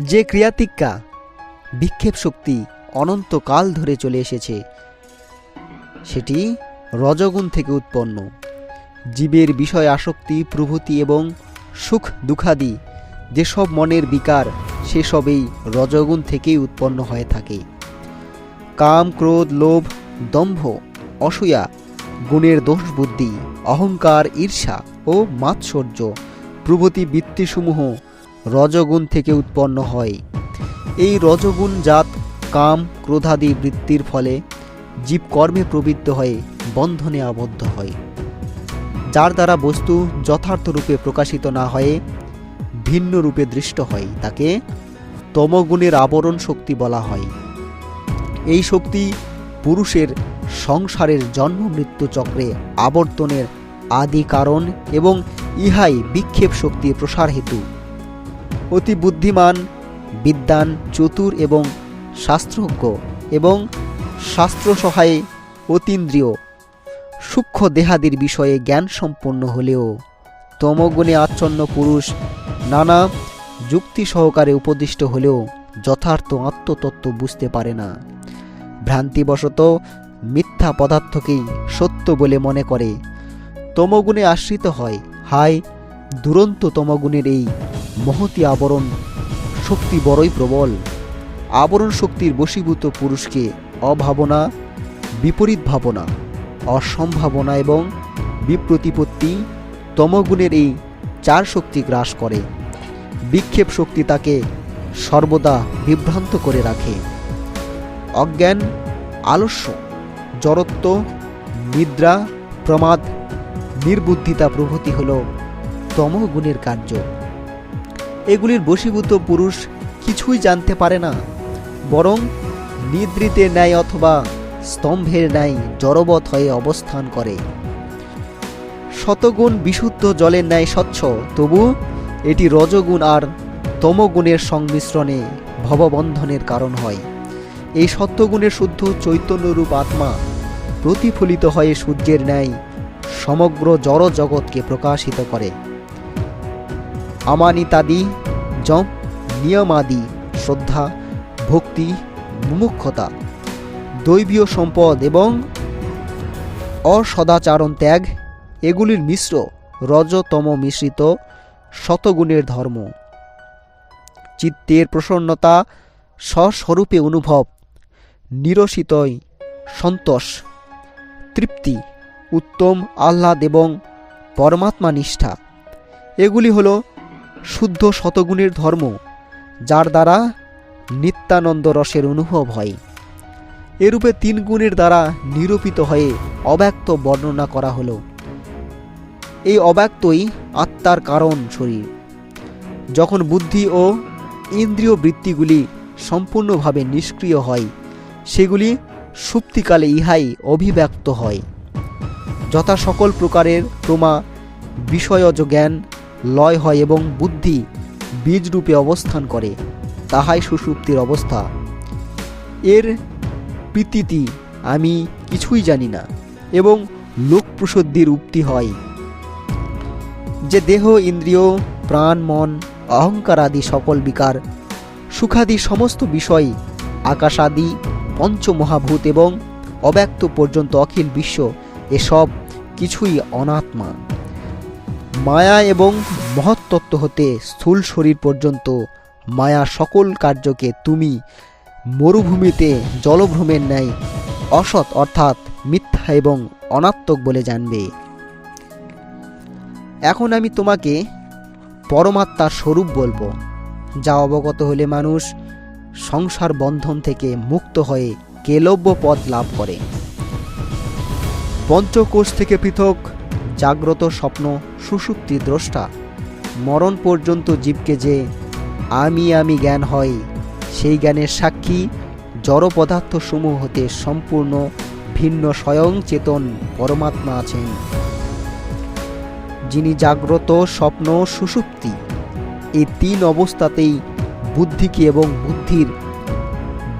যে ক্রিয়াতিজ্ঞা বিক্ষেপ শক্তি অনন্তকাল ধরে চলে এসেছে, সেটি রজগুণ থেকে উৎপন্ন। জীবের বিষয় আসক্তি, প্রভূতি এবং সুখ দুঃখাদি, যেসব মনের বিকার, সেসবেই রজগুণ থেকেই উৎপন্ন হয়ে থাকে। কাম, ক্রোধ, লোভ, দম্ভ, অসূয়া, গুণের দোষ বুদ্ধি, অহংকার, ঈর্ষা ও মাৎসর্য, প্রভৃতি বৃত্তিসমূহ রজগুণ থেকে উৎপন্ন হয়। এই রজগুণ জাত, কাম, ক্রোধাদি বৃত্তির ফলে জীব কর্মে প্রবৃত্ত হয়ে বন্ধনে আবদ্ধ হয়। যার দ্বারা বস্তু যথার্থ রূপে প্রকাশিত না হয়ে ভিন্ন রূপে দৃষ্ট হয়, তাকে তমগুণের আবরণ শক্তি বলা হয়। এই শক্তি পুরুষের সংসারের জন্ম মৃত্যু চক্রে আবর্তনের আদি কারণ এবং ইহাই বিক্ষেপ শক্তির প্রসার হেতু। অতি বুদ্ধিমান, বিদ্বান, চতুর এবং শাস্ত্রজ্ঞ এবং শাস্ত্র সহায়ে অতীন্দ্রিয়, সূক্ষ্ম দেহাদির বিষয়ে জ্ঞান সম্পন্ন হলেও তমগুণে আচ্ছন্ন পুরুষ নানা যুক্তি সহকারে উপদিষ্ট হলেও যথার্থ আত্মতত্ত্ব বুঝতে পারে না। ভ্রান্তিবশত মিথ্যা পদার্থকেই সত্য বলে মনে করে। তমগুণে আশ্রিত হয়, হায় দুরন্ত তমগুণের এই মহতি আবরণ শক্তি বড়ই প্রবল। আবরণ শক্তির বশীভূত পুরুষকে অভাবনা, বিপরীত ভাবনা, অসম্ভাবনা এবং বিপ্রতিপত্তি তমগুণের এই চার শক্তি গ্রাস করে। বিক্ষেপ শক্তি তাকে সর্বদা বিভ্রান্ত করে রাখে। অজ্ঞান, আলস্য, জড়ত্ব, নিদ্রা, প্রমাদ, নির্বুদ্ধিতা প্রভৃতি হল তমগুণের কার্য। এগুলির বশীভূত পুরুষ কিছুই জানতে পারে না, বরং নিদ্রিতের ন্যায় অথবা স্তম্ভের ন্যায় জড়বৎ হয়ে অবস্থান করে। শতগুণ বিশুদ্ধ জলের ন্যায় স্বচ্ছ, তবু এটি রজগুণ আর তমগুণের সংমিশ্রণে ভববন্ধনের কারণ হয়। এই সত্যগুণের শুদ্ধ চৈতন্যরূপ আত্মা প্রতিফলিত হয়ে সূর্যের ন্যায় সমগ্র জড় জগৎকে প্রকাশিত করে। আমানিতাদি জপ নিয়মাদি, শ্রদ্ধা, ভক্তি, মুমুক্ষতা, দৈবীয় সম্পদ এবং অসদাচারণ ত্যাগ, এগুলির মিশ্র, রজতম মিশ্রিত শতগুণের ধর্ম। চিত্তের প্রসন্নতা স্বস্বরূপে অনুভব, নিরসিতই সন্তোষ, তৃপ্তি, উত্তম আহ্লাদ এবং পরমাত্মা নিষ্ঠা। এগুলি হল শুদ্ধ শতগুণের ধর্ম, যার দ্বারা নিত্যানন্দ রসের অনুভব হয়। এরূপে তিন গুণের দ্বারা নিরূপিত হয়ে অব্যক্ত বর্ণনা করা হলো। এই অব্যক্তই আত্মার কারণ শরীর। যখন বুদ্ধি ও ইন্দ্রিয় বৃত্তিগুলি সম্পূর্ণভাবে নিষ্ক্রিয় হয়, সেগুলি সুপ্তিকালে ইহাই অভিব্যক্ত হয়। যথা সকল প্রকারের প্রমা, বিষয়জ জ্ঞান লয় হয় এবং বুদ্ধি বীজরূপে অবস্থান করে, তাহাই সুষুপ্তির অবস্থা। এর প্রীতিটি আমি কিছুই জানি না এবং লোকপ্রসদ্ধির উক্তি হয় যে দেহ, ইন্দ্রিয়, প্রাণ, মন, অহংকার আদি সকল বিকার, সুখাদি সমস্ত বিষয়, আকাশাদি, পঞ্চমহাভূত এবং অব্যক্ত পর্যন্ত অখিল বিশ্ব, এসব কিছুই অনাত্মা। মায়া এবং মহত্তত্ত্ব হতে স্থূল শরীর পর্যন্ত মায়া সকল কার্যকে তুমি মরুভূমিতে জলভ্রমের ন্যায় অসৎ অর্থাৎ মিথ্যা এবং অনাত্মক বলে জানবে। এখন আমি তোমাকে পরমাত্মার স্বরূপ বলব, যা অবগত হলে মানুষ সংসার বন্ধন থেকে মুক্ত হয়ে কেলব্য পদ লাভ করে। পঞ্চকোষ থেকে পৃথক জাগ্রত স্বপ্ন সুষুপ্তি দ্রষ্টা। মরণ পর্যন্ত জীবকে যে আমি আমি জ্ঞান হয়, সেই জ্ঞানের সাক্ষী জড় পদার্থ সমূহ হতে সম্পূর্ণ ভিন্ন স্বয়ং চেতন পরমাত্মা আছেন। যিনি জাগ্রত স্বপ্ন সুষুপ্তি এই তিন অবস্থাতেই বুদ্ধিকে এবং বুদ্ধির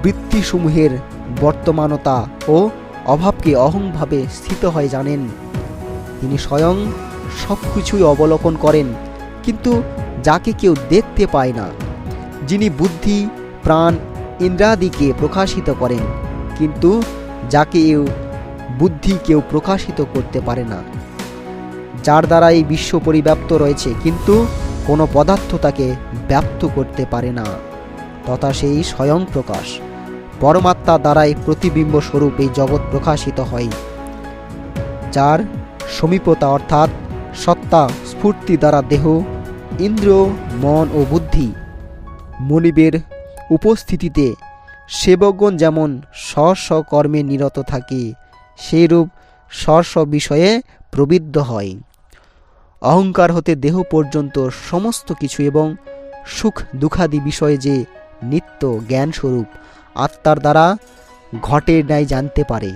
বৃত্তিসমূহের বর্তমানতা ও অভাবকে অহংভাবে স্থিত হয় জানেন। তিনি স্বয়ং সব কিছুই অবলোকন করেন, কিন্তু যাকে কেউ দেখতে পায় না, যিনি বুদ্ধি, প্রাণ, ইন্দ্রাদিকে প্রকাশিত করেন, কিন্তু যাকে এও বুদ্ধি কেউ প্রকাশিত করতে পারে না। যার দ্বারা এই বিশ্ব পরিব্যাপ্ত রয়েছে, কিন্তু কোনো পদার্থ তাকে ব্যপ্ত করতে পারে না। তথা সেই স্বয়ং প্রকাশ পরমাত্মা দ্বারাই প্রতিবিম্ব স্বরূপ এই জগৎ প্রকাশিত হয়, যার সমীপতা অর্থাৎ সত্তা, স্ফূর্তি দ্বারা দেহ ইন্দ্র মন ও বুদ্ধি। মনিবের উপস্থিতিতে সেবকগণ যেমন স্ব কর্মে নিরত থাকে, সেইরূপ স্ব বিষয়ে প্রবৃদ্ধ হয়। অহংকার হতে দেহ পর্যন্ত সমস্ত কিছু এবং সুখ দুঃখাদি বিষয়ে যে নিত্য জ্ঞানস্বরূপ আত্মার দ্বারা ঘটের ন্যায় জানতে পারে।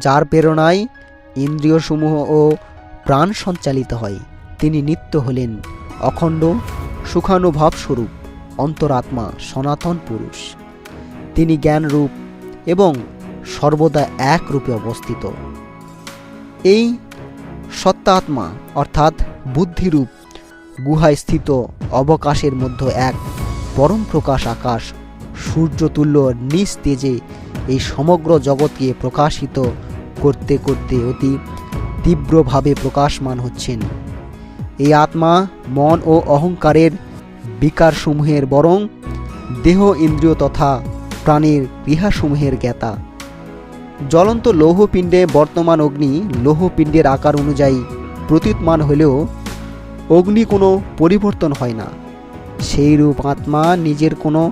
যার প্রেরণায় ইন্দ্রিয়সমূহ ও প্রাণ সঞ্চালিত হয়। তিনি নিত্য হলেন অখণ্ড, সুখানুভব স্বরূপ, অন্তরাত্মা, সনাতন পুরুষ। তিনি জ্ঞানরূপ এবং সর্বদা এক রূপে অবস্থিত। এই সত্তাত্মা, অর্থাৎ বুদ্ধিরূপ গুহায় স্থিত অবকাশের মধ্যে এক পরম প্রকাশ আকাশ, সূর্যতুল্য নিজ তেজে এই সমগ্র জগৎকে প্রকাশিত করতে করতে অতি তীব্রভাবে প্রকাশমান হচ্ছেন। এই আত্মা মন ও অহংকারের বিকারসমূহের বরং দেহ, ইন্দ্রিয় তথা প্রাণীর ক্রিয়াসমূহের জ্ঞাতা। জ্বলন্ত লৌহপিণ্ডে বর্তমান অগ্নি লৌহপিণ্ডের আকার অনুযায়ী প্রতীতমান হলেও অগ্নি কোনো পরিবর্তন হয় না। সেই রূপ আত্মা নিজের কোনো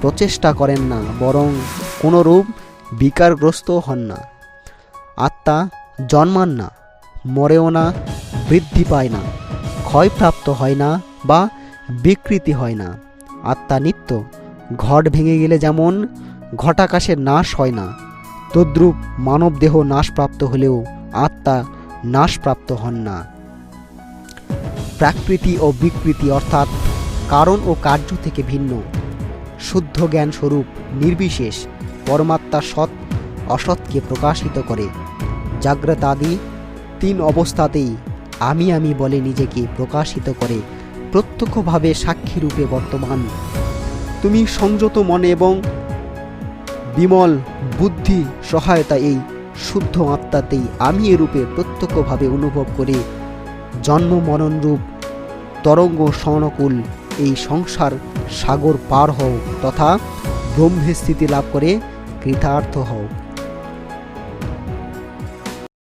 প্রচেষ্টা করেন না, বরং কোনো রূপ বিকারগ্রস্ত হন না। আত্মা জন্মান না, মরেও না, বৃদ্ধি পায় না, ক্ষয়প্রাপ্ত হয় না বা বিকৃতি হয় না। আত্মা নিত্য, ঘট ভেঙে গেলে যেমন ঘটাকাশের নাশ হয় না, তদ্রূপ মানবদেহ নাশপ্রাপ্ত হলেও আত্মা নাশপ্রাপ্ত হন না। প্রাকৃতি ও বিকৃতি অর্থাৎ কারণ ও কার্য থেকে ভিন্ন। শুদ্ধ জ্ঞান স্বরূপ নির্বিশেষ, পরমাত্মা সৎ, অসৎকে প্রকাশিত করে। জাগ্রত আদি তিন অবস্থাতেই আমি আমি বলে নিজেকে প্রকাশিত করে প্রত্যক্ষভাবে সাক্ষী রূপে বর্তমান। তুমি সংযত মনে এবং বিমল বুদ্ধি সহায়তা এই শুদ্ধ আত্মাতেই আমি রূপে প্রত্যক্ষভাবে অনুভব করে জন্ম মরণ রূপ তরঙ্গ স্বর্ণকুল এই সংসার সাগর পার হও তথা ব্রহ্মে স্থিতি লাভ করে কৃতার্থ হও।